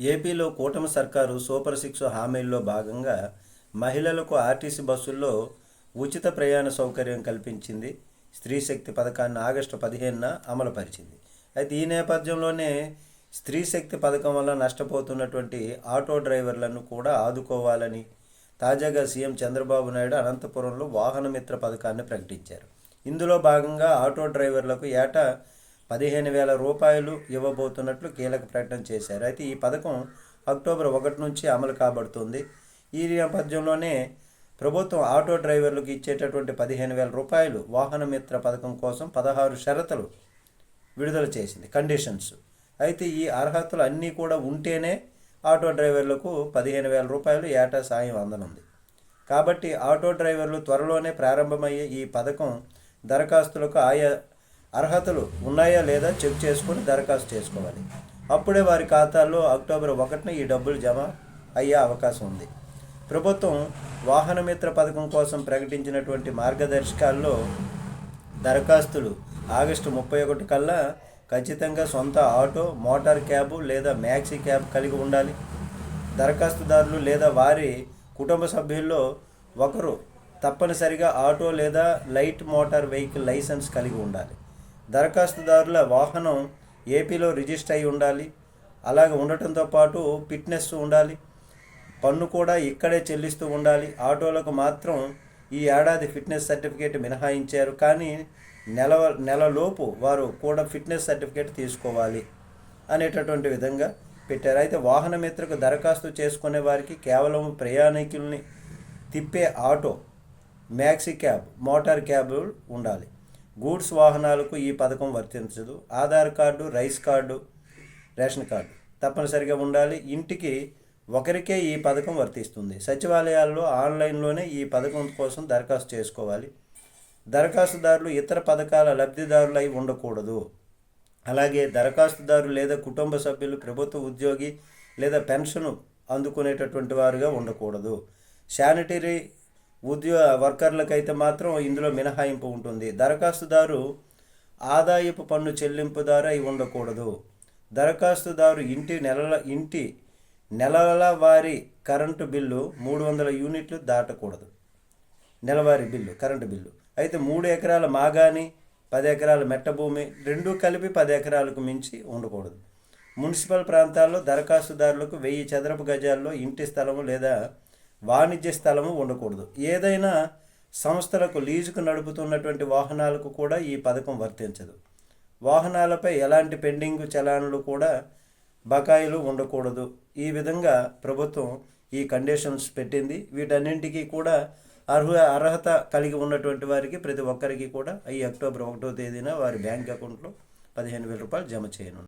ఏపీలో కూటమి సర్కారు సూపర్ సిక్స్ హామీల్లో భాగంగా మహిళలకు ఆర్టీసీ బస్సుల్లో ఉచిత ప్రయాణ సౌకర్యం కల్పించింది. స్త్రీ శక్తి పథకాన్ని ఆగస్టు పదిహేనున అమలుపరిచింది. అయితే ఈ నేపథ్యంలోనే స్త్రీ శక్తి పథకం వల్ల నష్టపోతున్నటువంటి ఆటో డ్రైవర్లను కూడా ఆదుకోవాలని తాజాగా సీఎం చంద్రబాబు నాయుడు అనంతపురంలో వాహనమిత్ర పథకాన్ని ప్రకటించారు. ఇందులో భాగంగా ఆటో డ్రైవర్లకు ఏటా పదిహేను వేల రూపాయలు ఇవ్వబోతున్నట్లు కీలక ప్రకటన చేశారు. అయితే ఈ పథకం అక్టోబర్ ఒకటి నుంచి అమలు కాబడుతుంది. ఈ నేపథ్యంలోనే ప్రభుత్వం ఆటో డ్రైవర్లకు ఇచ్చేటటువంటి పదిహేను వేల రూపాయలు వాహన మిత్ర పథకం కోసం పదహారు షరతులు విడుదల చేసింది కండిషన్స్ అయితే ఈ అర్హతలు అన్నీ కూడా ఉంటేనే ఆటో డ్రైవర్లకు పదిహేను వేల రూపాయలు ఏటా సాయం అందనుంది. కాబట్టి ఆటో డ్రైవర్లు త్వరలోనే ప్రారంభమయ్యే ఈ పథకం దరఖాస్తులకు ఆయా అర్హతలు ఉన్నాయా లేదా చెక్ చేసుకొని దరఖాస్తు చేసుకోవాలి. అప్పుడే వారి ఖాతాల్లో అక్టోబర్ ఒకటిన ఈ డబ్బులు జమ అయ్యే అవకాశం ఉంది. ప్రభుత్వం వాహన మిత్ర పథకం కోసం ప్రకటించినటువంటి మార్గదర్శకాల్లో దరఖాస్తులు ఆగస్టు ముప్పై ఒకటి కల్లా ఖచ్చితంగా సొంత ఆటో మోటార్ క్యాబ్ లేదా మ్యాక్సీ క్యాబ్ కలిగి ఉండాలి. దరఖాస్తుదారులు లేదా వారి కుటుంబ సభ్యుల్లో ఒకరు తప్పనిసరిగా ఆటో లేదా లైట్ మోటార్ వెహికల్ లైసెన్స్ కలిగి ఉండాలి. దరఖాస్తుదారుల వాహనం ఏపీలో రిజిస్టర్ అయి ఉండాలి. అలాగే ఉండటంతో పాటు ఫిట్నెస్ ఉండాలి. పన్ను కూడా ఇక్కడే చెల్లిస్తూ ఉండాలి. ఆటోలకు మాత్రం ఈ ఏడాది ఫిట్నెస్ సర్టిఫికేట్ మినహాయించారు. కానీ నెల నెలలోపు వారు కూడా ఫిట్నెస్ సర్టిఫికేట్ తీసుకోవాలి అనేటటువంటి విధంగా పెట్టారు. అయితే వాహనమిత్రకు దరఖాస్తు చేసుకునే వారికి కేవలం ప్రయాణికుల్ని తిప్పే auto maxi cab motor cab ఉండాలి. గూడ్స్ వాహనాలకు ఈ పథకం వర్తించదు. Aadhaar card rice card ration card తప్పనిసరిగా ఉండాలి. ఇంటికి ఒకరికే ఈ పథకం వర్తిస్తుంది. సచివాలయాల్లో ఆన్లైన్లోనే ఈ పథకం కోసం దరఖాస్తు చేసుకోవాలి. దరఖాస్తుదారులు ఇతర పథకాల లబ్ధిదారులు ఉండకూడదు. అలాగే దరఖాస్తుదారు లేదా కుటుంబ సభ్యులు ప్రభుత్వ ఉద్యోగి లేదా పెన్షన్ అందుకునేటటువంటి వారుగా ఉండకూడదు. శానిటరీ ఉద్యోగ వర్కర్లకైతే మాత్రం ఇందులో మినహాయింపు ఉంటుంది. దరఖాస్తుదారు ఆదాయపు పన్ను చెల్లింపుదారు అయి ఉండకూడదు. దరఖాస్తుదారు ఇంటి నెలల ఇంటి నెలల వారి కరెంటు బిల్లు మూడు వందల యూనిట్లు దాటకూడదు. నెలవారీ బిల్లు కరెంటు బిల్లు. అయితే మూడు ఎకరాల మాగాని పది ఎకరాల మెట్ట భూమి రెండూ కలిపి పది ఎకరాలకు మించి ఉండకూడదు. మున్సిపల్ ప్రాంతాల్లో దరఖాస్తుదారులకు వెయ్యి చదరపు గజాల్లో ఇంటి స్థలము లేదా వాణిజ్య స్థలము ఉండకూడదు. ఏదైనా సంస్థలకు లీజుకు నడుపుతున్నటువంటి వాహనాలకు కూడా ఈ పథకం వర్తించదు. వాహనాలపై ఎలాంటి పెండింగ్ చలాన్లు కూడా బకాయిలు ఉండకూడదు. ఈ విధంగా ప్రభుత్వం ఈ కండిషన్స్ పెట్టింది. వీటన్నింటికీ కూడా అర్హ అర్హత కలిగి ఉన్నటువంటి వారికి ప్రతి ఒక్కరికి కూడా ఈ అక్టోబర్ ఒకటో తేదీన వారి బ్యాంక్ అకౌంట్లో పదిహేను వేల రూపాయలు జమ చేయను